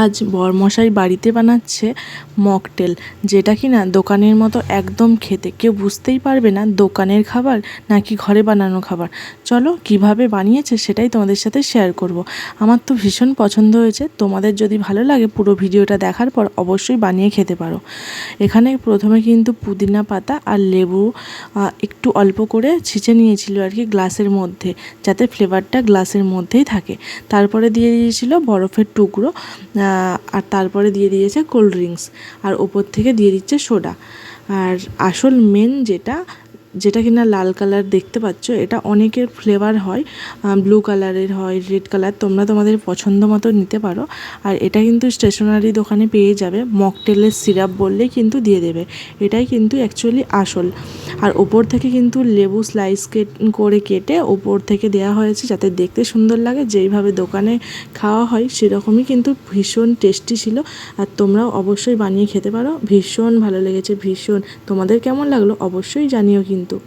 আজ বরমশাই বাড়িতে বানাচ্ছে মকটেল, যেটা কি না দোকানের মতো একদম খেতে। কেউ বুঝতেই পারবে না দোকানের খাবার নাকি ঘরে বানানো খাবার। চলো, কীভাবে বানিয়েছে সেটাই তোমাদের সাথে শেয়ার করব। আমার তো ভীষণ পছন্দ হয়েছে, তোমাদের যদি ভালো লাগে পুরো ভিডিওটা দেখার পর অবশ্যই বানিয়ে খেতে পারো। এখানে প্রথমে কিন্তু পুদিনা পাতা আর লেবু একটু অল্প করে ছিঁচে নিয়েছিল আর কি গ্লাসের মধ্যে, যাতে ফ্লেভারটা গ্লাসের মধ্যেই থাকে। তারপরে দিয়ে দিয়েছিল বরফের টুকরো আর তারপরে দিয়ে দিয়েছে কোল্ড ড্রিঙ্কস আর ওপর থেকে দিয়ে দিচ্ছে সোডা আর আসল মেন যেটা যেটা কিনা লাল কালার দেখতে পাচ্ছ, এটা অনেকের ফ্লেভার হয় ব্লু কালারের হয় রেড কালার তোমরা তোমাদের পছন্দ মতো নিতে পারো। আর এটা কিন্তু স্টেশনারি দোকানে পেয়ে যাবে মকটেলের সিরাপ বললেই কিন্তু দিয়ে দেবে। এটাই কিন্তু অ্যাকচুয়ালি আসল। আর ওপর থেকে কিন্তু লেবু স্লাইস করে কেটে ওপর থেকে দেওয়া হয়েছে যাতে দেখতে সুন্দর লাগে। যেইভাবে দোকানে খাওয়া হয় সেরকমই কিন্তু ভীষণ টেস্টি ছিল। আর তোমরাও অবশ্যই বানিয়ে খেতে পারো। ভীষণ ভালো লেগেছে, ভীষণ। তোমাদের কেমন লাগল অবশ্যই জানিও কিন্তু।